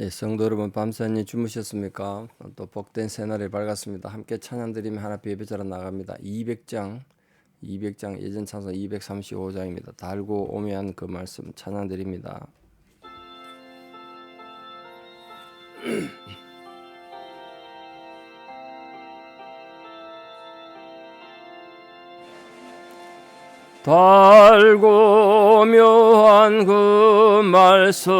예, 성도 여러분 밤새니 주무셨습니까? 또 복된 새날이 밝았습니다. 함께 찬양 드리며 하나님 예배자로 나갑니다. 200장 200장 예전 찬송 235장입니다. 달고 오면 그 말씀 찬양 드립니다. 달고 묘한 그 말씀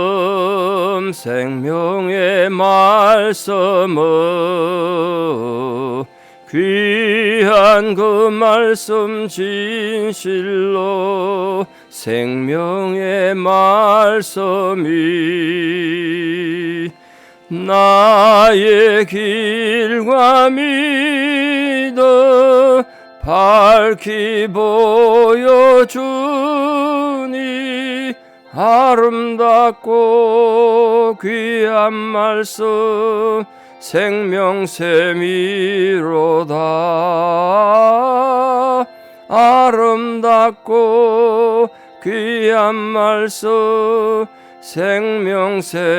생명의 말씀을. 귀한 그 말씀 진실로 생명의 말씀이 나의 길과 믿어 밝히 보여주니 아름답고 귀한 말씀 생명샘이로다. 아름답고 귀한 말씀 생명샘이로다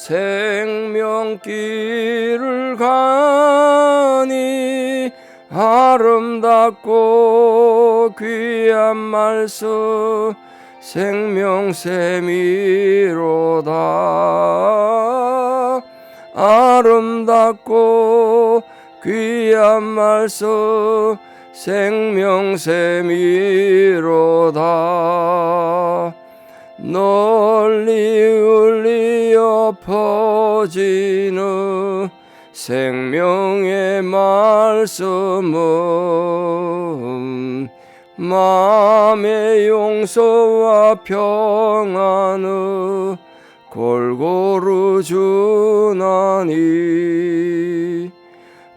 생명길을 가니 아름답고 귀한 말씀 생명샘이로다. 아름답고 귀한 말씀 생명샘이로다 널리 울리어 퍼지는 생명의 말씀은 마음의 용서와 평안을 골고루 주나니.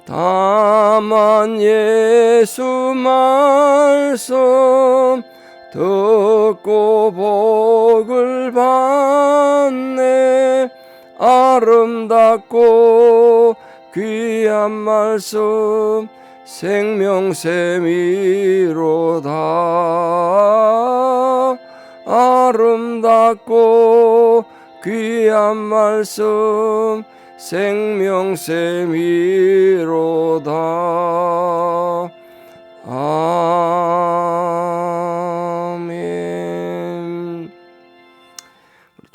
다만 예수 말씀 듣고 복을 받네. 아름답고 귀한 말씀 생명샘이로다. 아름답고 귀한 말씀 생명샘이로다. 아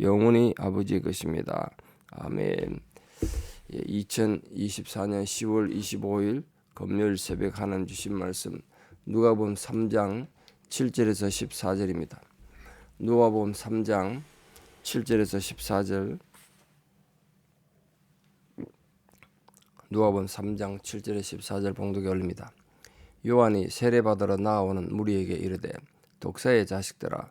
영원히 아버지의 것입니다. 아멘. 2024년 10월 25일 금요일 새벽 하나님 주신 말씀 누가복음 3장 7절에서 14절입니다. 누가복음 3장 7절에서 14절 누가복음 3장 7절에 14절 봉독에 올립니다. 요한이 세례받으러 나오는 무리에게 이르되 독사의 자식들아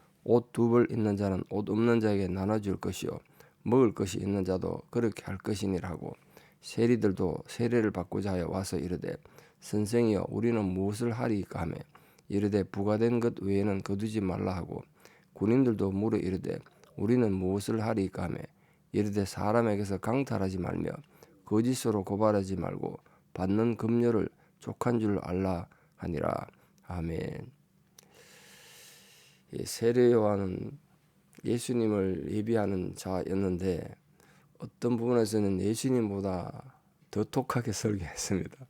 옷 두 벌 있는 자는 옷 없는 자에게 나눠줄 것이요. 먹을 것이 있는 자도 그렇게 할 것이니라 하고. 세리들도 세례를 받고자 하여 와서 이르되 선생이여 우리는 무엇을 하리이까 하며 이르되 부과된 것 외에는 거두지 말라 하고 군인들도 물어 이르되 우리는 무엇을 하리이까 하며 이르되 사람에게서 강탈하지 말며 거짓으로 고발하지 말고 받는 금료를 족한 줄 알라 하니라. 아멘. 예, 세례 요한은 예수님을 예비하는 자였는데 어떤 부분에서는 예수님보다 더 독하게 설교했습니다.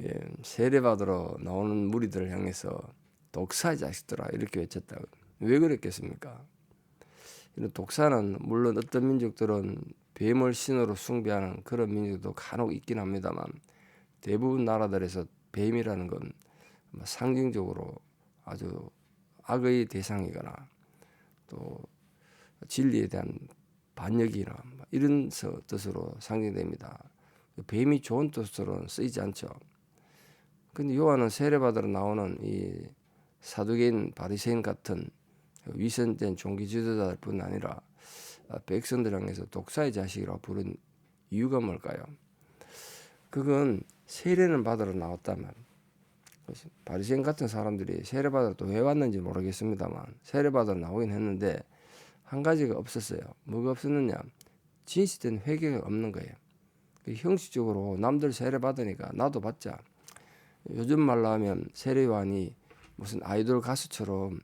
예, 세례받으러 나오는 무리들을 향해서 독사의 자식들아 이렇게 외쳤다. 왜 그랬겠습니까? 이런 독사는 물론 어떤 민족들은 뱀을 신으로 숭배하는 그런 민족도 간혹 있긴 합니다만 대부분 나라들에서 뱀이라는 건 상징적으로 아주 악의 대상이거나 또 진리에 대한 반역이나 이런 뜻으로 상징됩니다. 뱀이 좋은 뜻으로는 쓰이지 않죠. 근데 요한은 세례받으러 나오는 이 사두개인 바리새인 같은 위선된 종교 지도자들 뿐 아니라 백성들 향해서 독사의 자식이라고 부른 이유가 뭘까요? 그건 세례는 받으러 나왔다면 바리새인 같은 사람들이 세례 받으러 또 왜 왔는지 모르겠습니다만 세례 받으러 나오긴 했는데 한 가지가 없었어요. 뭐가 없었느냐? 진실된 회개가 없는 거예요. 그 형식적으로 남들 세례 받으니까 나도 받자. 요즘 말로 하면 세례요한이 무슨 아이돌 가수처럼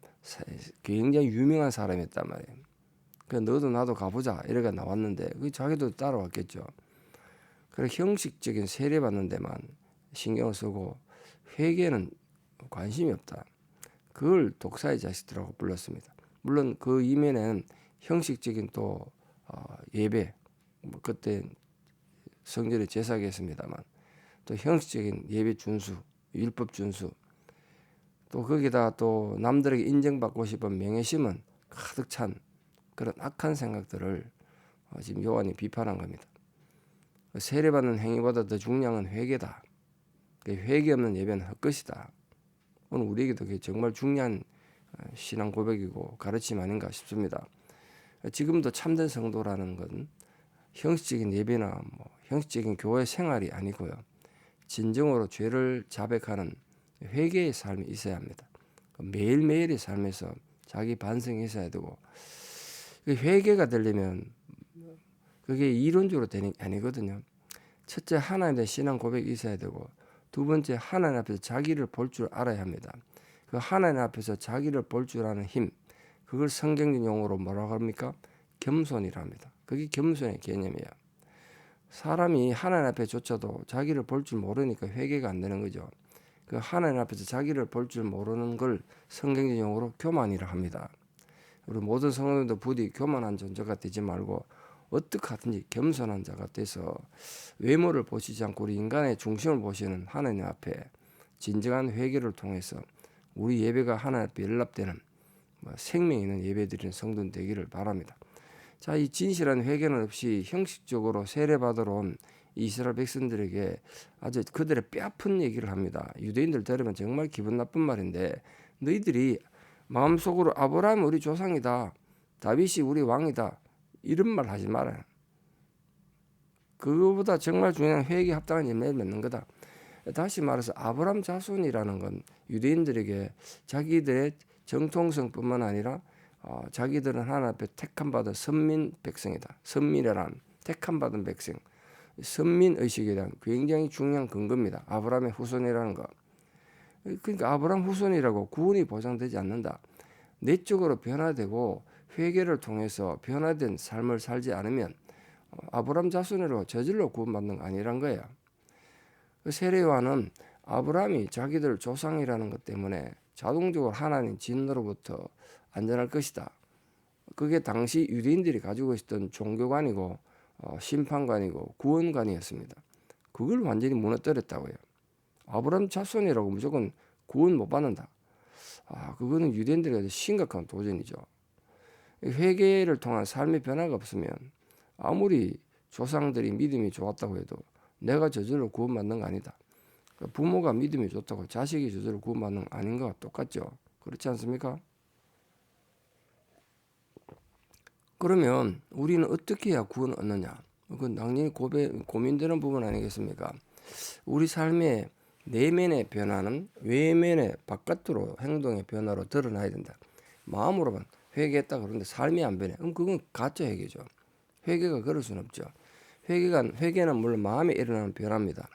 굉장히 유명한 사람이었단 말이에요. 그 너도 나도 가보자 이래가 나왔는데 그 자기도 따라왔겠죠. 그래 형식적인 세례 받는 데만 신경을 쓰고 회개는 관심이 없다. 그걸 독사의 자식들하고 불렀습니다. 물론 그 이면에는 형식적인 또 어, 예배, 뭐 그때 성전에 제사겠습니다만 또 형식적인 예배 준수, 율법 준수, 또 거기다 또 남들에게 인정받고 싶은 명예심은 가득 찬 그런 악한 생각들을 어, 지금 요한이 비판한 겁니다. 세례받는 행위보다 더 중요한 회개다. 그 회개 없는 예배는 헛것이다. 오늘 우리에게도 정말 중요한 어, 신앙 고백이고 가르침 아닌가 싶습니다. 지금도 참된 성도라는 건 형식적인 예배나 뭐 형식적인 교회 생활이 아니고요. 진정으로 죄를 자백하는 회개의 삶이 있어야 합니다. 매일매일의 삶에서 자기 반성이 있어야 되고 그 회개가 되려면 그게 이론적으로 되는 게 아니거든요. 첫째 하나님에 대한 신앙 고백이 있어야 되고 두 번째 하나님 앞에서 자기를 볼 줄 알아야 합니다. 그 하나님 앞에서 자기를 볼 줄 아는 힘 그걸 성경적 용어로 뭐라고 합니까? 겸손이라 합니다. 그게 겸손의 개념이에요. 사람이 하나님 앞에조차도 자기를 볼 줄 모르니까 회개가 안 되는 거죠. 그 하나님 앞에서 자기를 볼 줄 모르는 걸 성경적 용어로 교만이라 합니다. 우리 모든 성도들도 부디 교만한 존재가 되지 말고 어떻게 하든지 겸손한 자가 돼서 외모를 보시지 않고 우리 인간의 중심을 보시는 하나님 앞에 진정한 회개를 통해서 우리 예배가 하나님 앞에 연락되는 뭐 생명 있는 예배 드리는 성도 되기를 바랍니다. 자, 이 진실한 회개는 없이 형식적으로 세례받으러 온 이스라엘 백성들에게 아주 그들의 뼈아픈 얘기를 합니다. 유대인들 들으면 정말 기분 나쁜 말인데 너희들이 마음속으로 아브라함 우리 조상이다. 다윗이 우리 왕이다. 이런 말 하지 말아요. 그거보다 정말 중요한 회개 합당한 예매를 맺는 거다. 다시 말해서 아브라함 자손이라는 건 유대인들에게 자기들의 정통성뿐만 아니라 어, 자기들은 하나님 앞에 택함 받은 선민 백성이다. 선민이란 택함 받은 백성. 선민 의식에 대한 굉장히 중요한 근거입니다. 아브라함의 후손이라는 거. 그러니까 아브라함 후손이라고 구원이 보장되지 않는다. 내적으로 변화되고 회개를 통해서 변화된 삶을 살지 않으면 어, 아브라함 자손으로 저질러 구원받는 거 아니란 거야. 그 세례요한은 아브라함이 자기들 조상이라는 것 때문에 자동적으로 하나님 진노로부터 안전할 것이다. 그게 당시 유대인들이 가지고 있었던 종교관이고 어, 심판관이고 구원관이었습니다. 그걸 완전히 무너뜨렸다고요. 아브라함 자손이라고 무조건 구원 못 받는다. 아, 그거는 유대인들에게 심각한 도전이죠. 회개를 통한 삶의 변화가 없으면 아무리 조상들이 믿음이 좋았다고 해도 내가 저절로 구원받는 거 아니다. 그러니까 부모가 믿음이 좋다고 자식이 저절로 구원받는 거 아닌 거 똑같죠. 그렇지 않습니까? 그러면 우리는 어떻게 해야 구원을 얻느냐? 그건 당연히 고배, 고민되는 부분 아니겠습니까? 우리 삶의 내면의 변화는 외면의 바깥으로 행동의 변화로 드러나야 된다. 마음으로만 회개했다 그러는데 삶이 안 변해. 그럼 그건 가짜 회개죠. 회개가 그럴 수는 없죠. 회개가 회개는 물론 마음에 일어나는 변화입니다.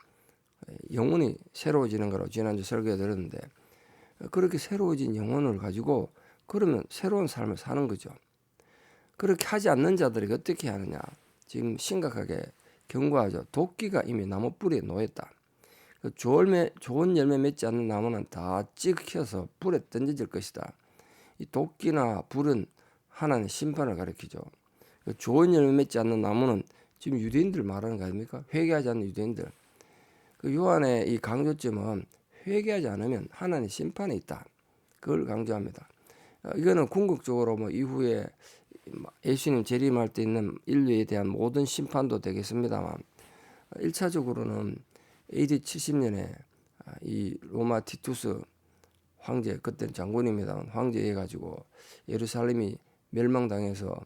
영혼이 새로워지는 거라고 지난주 설교에 들었는데 그렇게 새로워진 영혼을 가지고 그러면 새로운 삶을 사는 거죠. 그렇게 하지 않는 자들이 어떻게 하느냐? 지금 심각하게 경고하죠. 도끼가 이미 나무 뿌리에 놓였다. 그 좋은, 좋은 열매 맺지 않는 나무는 다 찍혀서 불에 던져질 것이다. 이 도끼나 불은 하나님의 심판을 가리키죠. 그 좋은 열매 맺지 않는 나무는 지금 유대인들 말하는 거 아닙니까? 회개하지 않는 유대인들. 그 요한의 이 강조점은 회개하지 않으면 하나님의 심판이 있다. 그걸 강조합니다. 어, 이거는 궁극적으로 뭐 이후에 예수님 재림할 때 있는 인류에 대한 모든 심판도 되겠습니다만 1차적으로는 AD 70년에 이 로마 티투스 황제 그때는 장군입니다. 황제 해가지고 예루살렘이 멸망당해서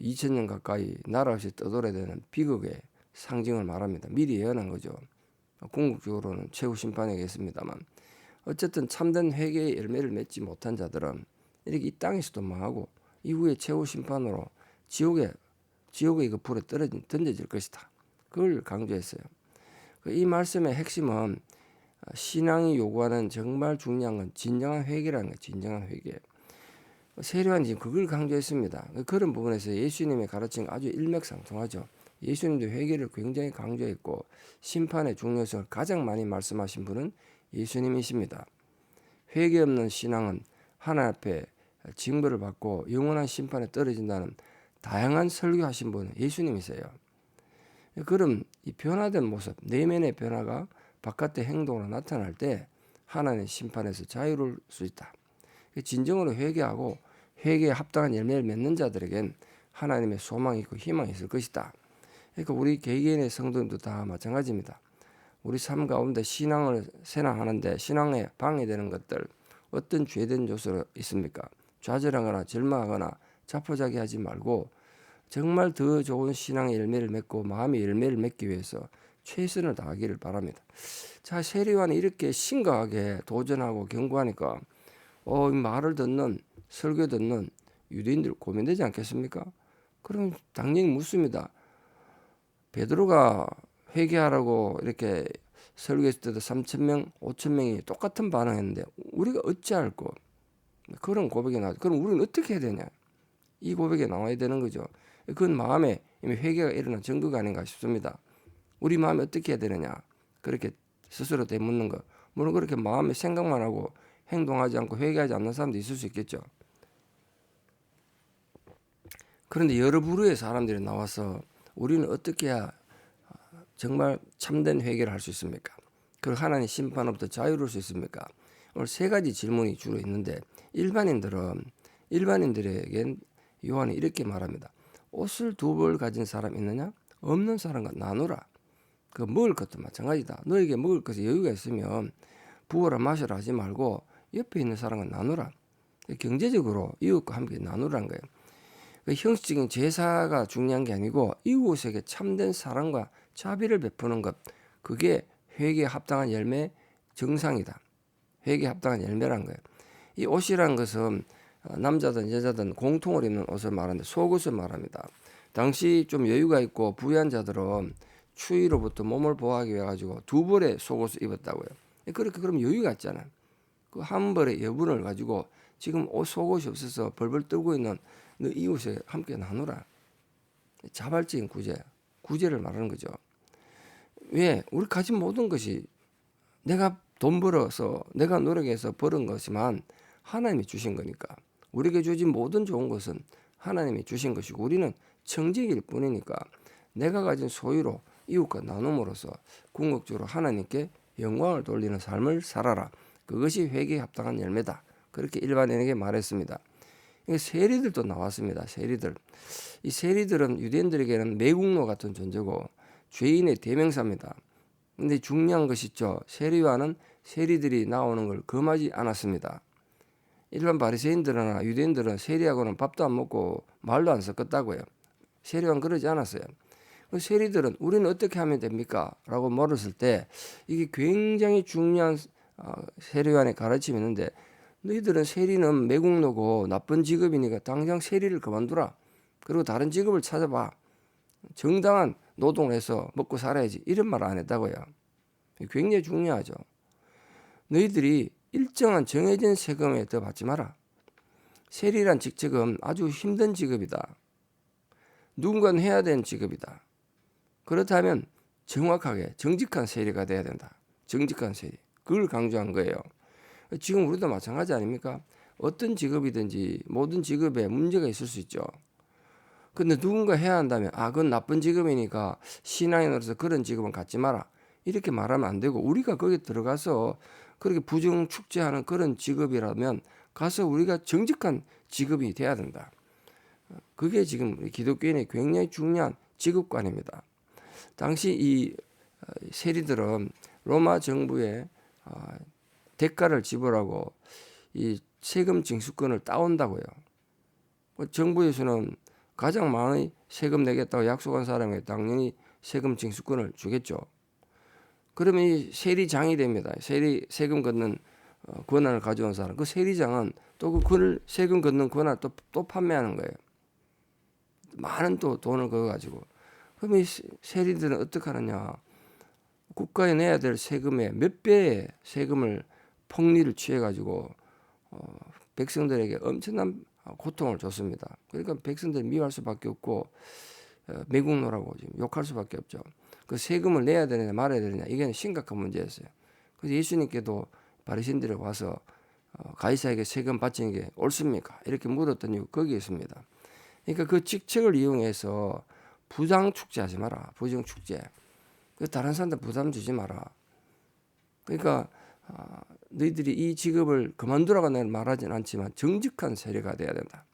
2000년 가까이 나라 없이 떠돌아야 되는 비극의 상징을 말합니다. 미리 예언한 거죠. 궁극적으로는 최후 심판이겠습니다만 어쨌든 참된 회개의 열매를 맺지 못한 자들은 이렇게 이 땅에서도 망하고 이후에 최후 심판으로 지옥에 지옥의 그 불에 떨어진 던져질 것이다. 그걸 강조했어요. 그이 말씀의 핵심은 신앙이 요구하는 정말 중요한 건 진정한 회개라는 거예요. 진정한 회개. 세례관 지금 그걸 강조했습니다. 그런 부분에서 예수님의 가르침이 아주 일맥상통하죠. 예수님도 회개를 굉장히 강조했고 심판의 중요성을 가장 많이 말씀하신 분은 예수님이십니다. 회개 없는 신앙은 하나님 앞에 징벌을 받고 영원한 심판에 떨어진다는 다양한 설교하신 분은 예수님이세요. 그럼 이 변화된 모습, 내면의 변화가 바깥의 행동으로 나타날 때 하나님의 심판에서 자유로울 수 있다. 진정으로 회개하고 회개에 합당한 열매를 맺는 자들에겐 하나님의 소망이 있고 희망이 있을 것이다. 그러니까 우리 개개인의 성도님도 다 마찬가지입니다. 우리 삶 가운데 신앙을 세나하는데 신앙에 방해되는 것들 어떤 죄된 요소가 있습니까? 좌절하거나 절망하거나 자포자기하지 말고 정말 더 좋은 신앙의 열매를 맺고 마음의 열매를 맺기 위해서 최선을 다하기를 바랍니다. 자, 세리와는 이렇게 심각하게 도전하고 경고하니까 어, 말을 듣는 설교 듣는 유대인들 고민되지 않겠습니까? 그럼 당연히 묻습니다. 베드로가 회개하라고 이렇게 설교했을 때도 3천 명, 5천 명이 똑같은 반응했는데 우리가 어찌할꼬 그런 고백이 나오죠. 그럼 우리는 어떻게 해야 되냐? 이 고백이 나와야 되는 거죠. 그건 마음에 이미 회개가 일어난 증거가 아닌가 싶습니다. 우리 마음에 어떻게 해야 되느냐? 그렇게 스스로 되묻는 거. 물론 그렇게 마음에 생각만 하고 행동하지 않고 회개하지 않는 사람도 있을 수 있겠죠. 그런데 여러 부류의 사람들이 나와서 우리는 어떻게 해야 정말 참된 회개를 할 수 있습니까? 그리고 하나님 심판으로부터 자유로울 수 있습니까? 오늘 세 가지 질문이 주로 있는데 일반인들은 일반인들에겐 요한이 이렇게 말합니다. 옷을 두 벌 가진 사람 있느냐? 없는 사람과 나누라. 그 먹을 것도 마찬가지다. 너에게 먹을 것에 여유가 있으면 부어라 마셔라 하지 말고 옆에 있는 사람과 나누라. 경제적으로 이웃과 함께 나누라는 거예요. 그 형식적인 제사가 중요한 게 아니고 이웃에게 참된 사랑과 자비를 베푸는 것 그게 회개에 합당한 열매 정상이다. 회개에 합당한 열매란 거예요. 이 옷이란 것은 남자든 여자든 공통으로 입는 옷을 말하는데 속옷을 말합니다. 당시 좀 여유가 있고 부유한 자들은 추위로부터 몸을 보호하기 위해 가지고 두 벌의 속옷을 입었다고요. 그렇게 그럼 여유가 있잖아요. 그한 벌의 여분을 가지고 지금 옷 속옷이 없어서 벌벌 떨고 있는 너 이웃에 함께 나누라. 자발적인 구제, 구제를 말하는 거죠. 왜? 우리 가진 모든 것이 내가 돈 벌어서 내가 노력해서 벌은 것이만 하나님이 주신 거니까 우리에게 주신 모든 좋은 것은 하나님이 주신 것이고 우리는 청직일 뿐이니까 내가 가진 소유로 이웃과 나눔으로써 궁극적으로 하나님께 영광을 돌리는 삶을 살아라. 그것이 회개에 합당한 열매다. 그렇게 일반인에게 말했습니다. 세리들도 나왔습니다. 세리들. 이 세리들은 유대인들에게는 매국노 같은 존재고 죄인의 대명사입니다. 근데 중요한 것이 있죠. 세리와는 세리들이 나오는 걸 금하지 않았습니다. 일반 바리새인들이나 유대인들은 세리하고는 밥도 안 먹고 말도 안 섞었다고요. 세리와는 그러지 않았어요. 그 세리들은 우리는 어떻게 하면 됩니까? 라고 물었을 때 이게 굉장히 중요한 어, 세리관의 가르침이 있는데 너희들은 세리는 매국노고 나쁜 직업이니까 당장 세리를 그만두라. 그리고 다른 직업을 찾아봐. 정당한 노동을 해서 먹고 살아야지 이런 말 안 했다고요. 굉장히 중요하죠. 너희들이 일정한 정해진 세금에 더 받지 마라. 세리란 직책은 아주 힘든 직업이다. 누군가는 해야 되는 직업이다. 그렇다면 정확하게 정직한 세리가 돼야 된다. 정직한 세리. 그걸 강조한 거예요. 지금 우리도 마찬가지 아닙니까? 어떤 직업이든지 모든 직업에 문제가 있을 수 있죠. 근데 누군가 해야 한다면 아 그건 나쁜 직업이니까 신앙인으로서 그런 직업은 갖지 마라 이렇게 말하면 안 되고 우리가 거기 들어가서 그렇게 부정 축제하는 그런 직업이라면 가서 우리가 정직한 직업이 돼야 된다. 그게 지금 기독교인의 굉장히 중요한 직업관입니다. 당시 이 어, 세리들은 로마 정부에 어, 대가를 지불하고 이 세금 징수권을 따온다고요. 그 정부에서는 가장 많이 세금 내겠다고 약속한 사람에게 당연히 세금 징수권을 주겠죠. 그러면 이 세리장이 됩니다. 세리 세금 걷는 어, 권한을 가져온 사람. 그 세리장은 또 그 세금 걷는 권한을 또, 또 판매하는 거예요. 많은 또 돈을 그어 가지고. 이 세리들은 어떻게 하느냐? 국가에 내야 될 세금의 몇 배의 세금을 폭리를 취해 가지고 어, 백성들에게 엄청난 고통을 줬습니다. 그러니까 백성들 미워할 수밖에 없고 어, 매국노라고 지금 욕할 수밖에 없죠. 그 세금을 내야 되느냐 말아야 되느냐 이게 심각한 문제였어요. 그래서 예수님께도 바리신들이 와서 어, 가이사에게 세금 바치는 게 옳습니까? 이렇게 물었던 이유 거기에 있습니다. 그러니까 그 직책을 이용해서 부장 축제 하지 마라. 부정 축제. 그 다른 사람들 부담 주지 마라. 그러니까 어, 너희들이 이 직업을 그만두라고 내가 말하진 않지만 정직한 세례가 돼야 된다.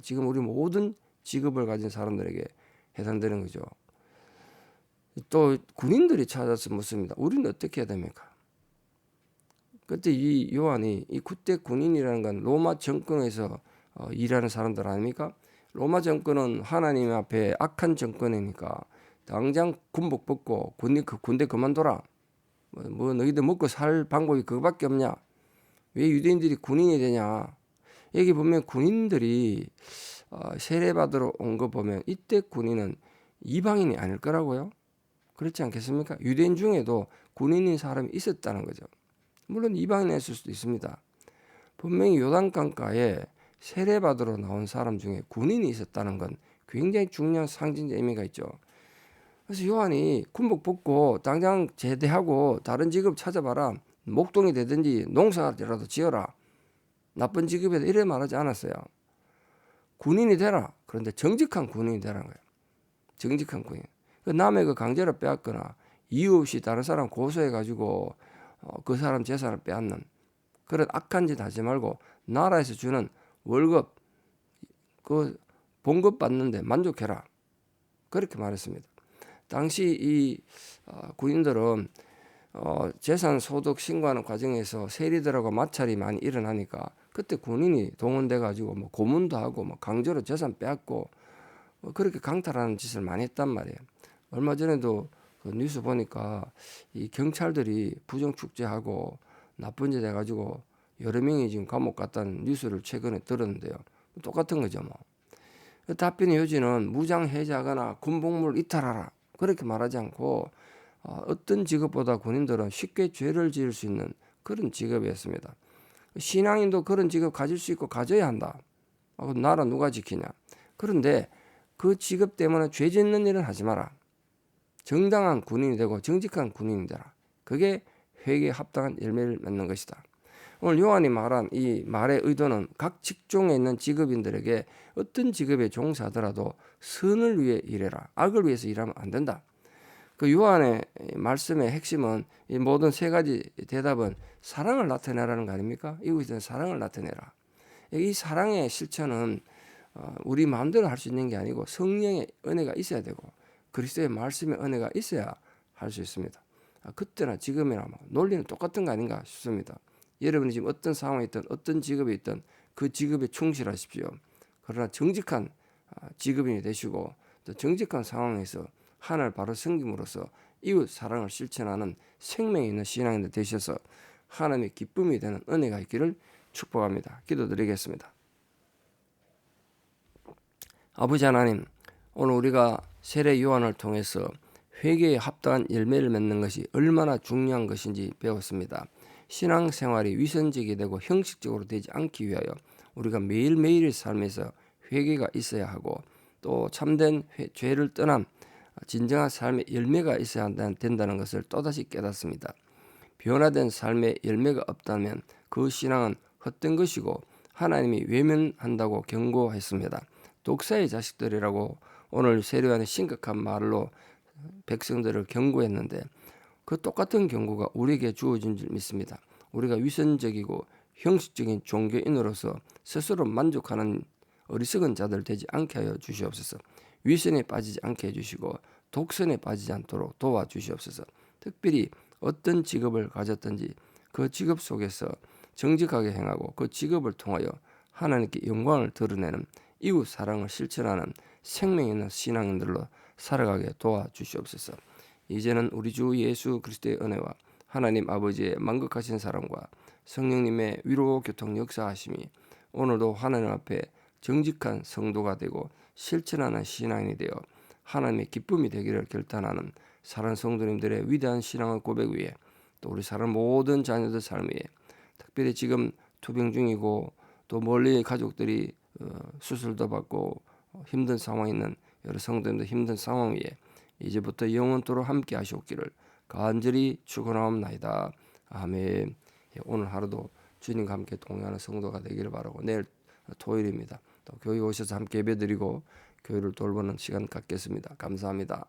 지금 우리 모든 직업을 가진 사람들에게 해당되는 거죠. 또 군인들이 찾아서 묻습니다. 우리는 어떻게 해야 됩니까? 그때 이 요한이 이 그때 군인이라는 건 로마 정권에서 어, 일하는 사람들 아닙니까? 로마 정권은 하나님 앞에 악한 정권이니까 당장 군복 벗고 군대, 그 군대 그만둬라. 뭐, 뭐 너희들 먹고 살 방법이 그거밖에 없냐? 왜 유대인들이 군인이 되냐? 여기 보면 군인들이 어, 세례 받으러 온 거 보면 이때 군인은 이방인이 아닐 거라고요. 그렇지 않겠습니까? 유대인 중에도 군인인 사람이 있었다는 거죠. 물론 이방인이었을 수도 있습니다. 분명히 요단강가에 세례 받으러 나온 사람 중에 군인이 있었다는 건 굉장히 중요한 상징적 의미가 있죠. 그래서 요한이 군복 벗고 당장 제대하고 다른 직업 찾아봐라. 목동이 되든지 농사라도 지어라. 나쁜 직업에도 이래 말하지 않았어요. 군인이 되라. 그런데 정직한 군인이 되라는 거예요. 정직한 군인. 그 남의 그 강제로 빼앗거나 이유 없이 다른 사람 고소해 가지고 어, 그 사람 재산을 빼앗는 그런 악한 짓 하지 말고 나라에서 주는 월급 그 봉급 받는데 만족해라. 그렇게 말했습니다. 당시 이 어, 군인들은 어, 재산 소득 신고하는 과정에서 세리들하고 마찰이 많이 일어나니까 그때 군인이 동원돼 가지고 뭐 고문도 하고 뭐 강제로 재산 빼앗고 뭐 그렇게 강탈하는 짓을 많이 했단 말이에요. 얼마 전에도 그 뉴스 보니까 이 경찰들이 부정 축제하고 나쁜 짓 해가지고 여러 명이 지금 감옥 갔다는 뉴스를 최근에 들었는데요. 똑같은 거죠 뭐. 그 답변의 요지는 무장 해제하거나 군복무를 이탈하라 그렇게 말하지 않고 어, 어떤 직업보다 군인들은 쉽게 죄를 지을 수 있는 그런 직업이었습니다. 신앙인도 그런 직업 가질 수 있고 가져야 한다. 어, 나라 누가 지키냐? 그런데 그 직업 때문에 죄 짓는 일은 하지 마라. 정당한 군인이 되고 정직한 군인이 되라. 그게 회개에 합당한 열매를 맺는 것이다. 오늘 요한이 말한 이 말의 의도는 각 직종에 있는 직업인들에게 어떤 직업에 종사하더라도 선을 위해 일해라. 악을 위해서 일하면 안 된다. 그 요한의 말씀의 핵심은 이 모든 세 가지 대답은 사랑을 나타내라는 거 아닙니까? 이곳에서 사랑을 나타내라. 이 사랑의 실천은 어, 우리 마음대로 할 수 있는 게 아니고 성령의 은혜가 있어야 되고 그리스도의 말씀의 은혜가 있어야 할 수 있습니다. 아, 그때나 지금이나 뭐 논리는 똑같은 거 아닌가 싶습니다. 여러분이 지금 어떤 상황에 있든 어떤 직업에 있든 그 직업에 충실하십시오. 그러나 정직한 아, 직업인이 되시고 또 정직한 상황에서 하나를 바로 섬김으로써 이웃 사랑을 실천하는 생명이 있는 신앙인들 되셔서 하나님의 기쁨이 되는 은혜가 있기를 축복합니다. 기도드리겠습니다. 아버지 하나님, 오늘 우리가 세례 요한을 통해서 회개에 합당한 열매를 맺는 것이 얼마나 중요한 것인지 배웠습니다. 신앙생활이 위선적이 되고 형식적으로 되지 않기 위하여 우리가 매일매일의 삶에서 회개가 있어야 하고 또 참된 회- 죄를 떠난 진정한 삶의 열매가 있어야 된다는 것을 또다시 깨닫습니다. 변화된 삶의 열매가 없다면 그 신앙은 헛된 것이고 하나님이 외면한다고 경고했습니다. 독사의 자식들이라고 오늘 세례요한의 심각한 말로 백성들을 경고했는데 그 똑같은 경고가 우리에게 주어진 줄 믿습니다. 우리가 위선적이고 형식적인 종교인으로서 스스로 만족하는 어리석은 자들 되지 않게 하여 주시옵소서. 위선에 빠지지 않게 해주시고 독선에 빠지지 않도록 도와주시옵소서. 특별히 어떤 직업을 가졌든지 그 직업 속에서 정직하게 행하고 그 직업을 통하여 하나님께 영광을 드러내는 이웃 사랑을 실천하는 생명 있는 신앙인들로 살아가게 도와주시옵소서. 이제는 우리 주 예수 그리스도의 은혜와 하나님 아버지의 만극하신 사랑과 성령님의 위로 교통 역사하심이 오늘도 하나님 앞에 정직한 성도가 되고 실천하는 신앙이 되어 하나님의 기쁨이 되기를 결단하는 사랑 성도님들의 위대한 신앙의 고백 위에 또 우리 사랑 모든 자녀들 삶 위에 특별히 지금 투병 중이고 또 멀리 가족들이 어, 수술도 받고 어, 힘든 상황에 있는 여러 성도님들 힘든 상황 위에 이제부터 영원토록 함께 하시옵기를 간절히 축원하옵나이다. 아멘. 예, 오늘 하루도 주님과 함께 동행하는 성도가 되기를 바라고 내일 토요일입니다. 또 교회 오셔서 함께 예배드리고 교회를 돌보는 시간 갖겠습니다. 감사합니다.